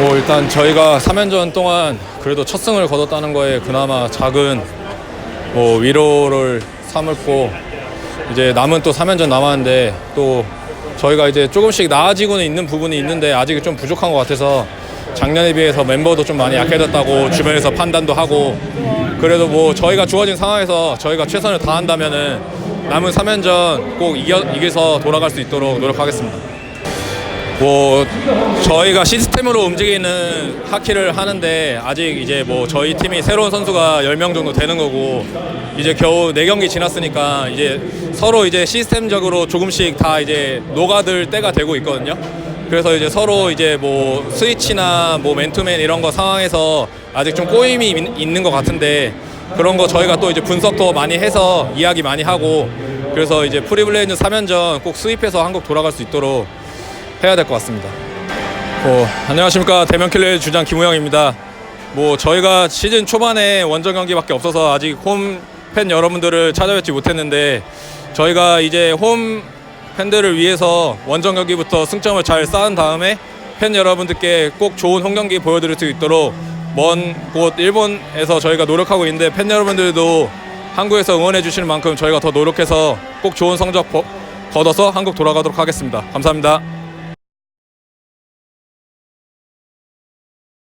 뭐 일단 저희가 3연전 동안 그래도 첫 승을 거뒀다는 거에 그나마 작은 뭐 위로를 삼을고 이제 남은 또 3연전 남았는데 또 저희가 이제 조금씩 나아지고는 있는 부분이 있는데 아직 좀 부족한 것 같아서 작년에 비해서 멤버도 좀 많이 약해졌다고 주변에서 판단도 하고 그래도 뭐 저희가 주어진 상황에서 저희가 최선을 다한다면은 남은 3연전 꼭 이겨, 이겨서 돌아갈 수 있도록 노력하겠습니다. 뭐 저희가 시스템으로 움직이는 하키를 하는데 아직 이제 뭐 저희 팀이 새로운 선수가 10명 정도 되는 거고 이제 겨우 4경기 지났으니까 이제 서로 이제 시스템적으로 조금씩 다 이제 녹아들 때가 되고 있거든요. 그래서 이제 서로 이제 뭐 스위치나 뭐 맨투맨 이런 거 상황에서 아직 좀 꼬임이 있- 있는 것 같은데 그런 거 저희가 또 이제 분석도 많이 해서 이야기 많이 하고 그래서 이제 프리블레이즈 3연전 꼭 수입해서 한국 돌아갈 수 있도록 해야 될 것 같습니다. 뭐, 안녕하십니까 대면킬러의 주장 김우영입니다. 뭐 저희가 시즌 초반에 원정 경기밖에 없어서 아직 홈 팬 여러분들을 찾아뵙지 못했는데 저희가 이제 홈 팬들을 위해서 원정 경기부터 승점을 잘 쌓은 다음에 팬 여러분들께 꼭 좋은 홈 경기 보여드릴 수 있도록 먼 곳 일본에서 저희가 노력하고 있는데 팬 여러분들도 한국에서 응원해 주시는 만큼 저희가 더 노력해서 꼭 좋은 성적 거- 거둬서 한국 돌아가도록 하겠습니다. 감사합니다.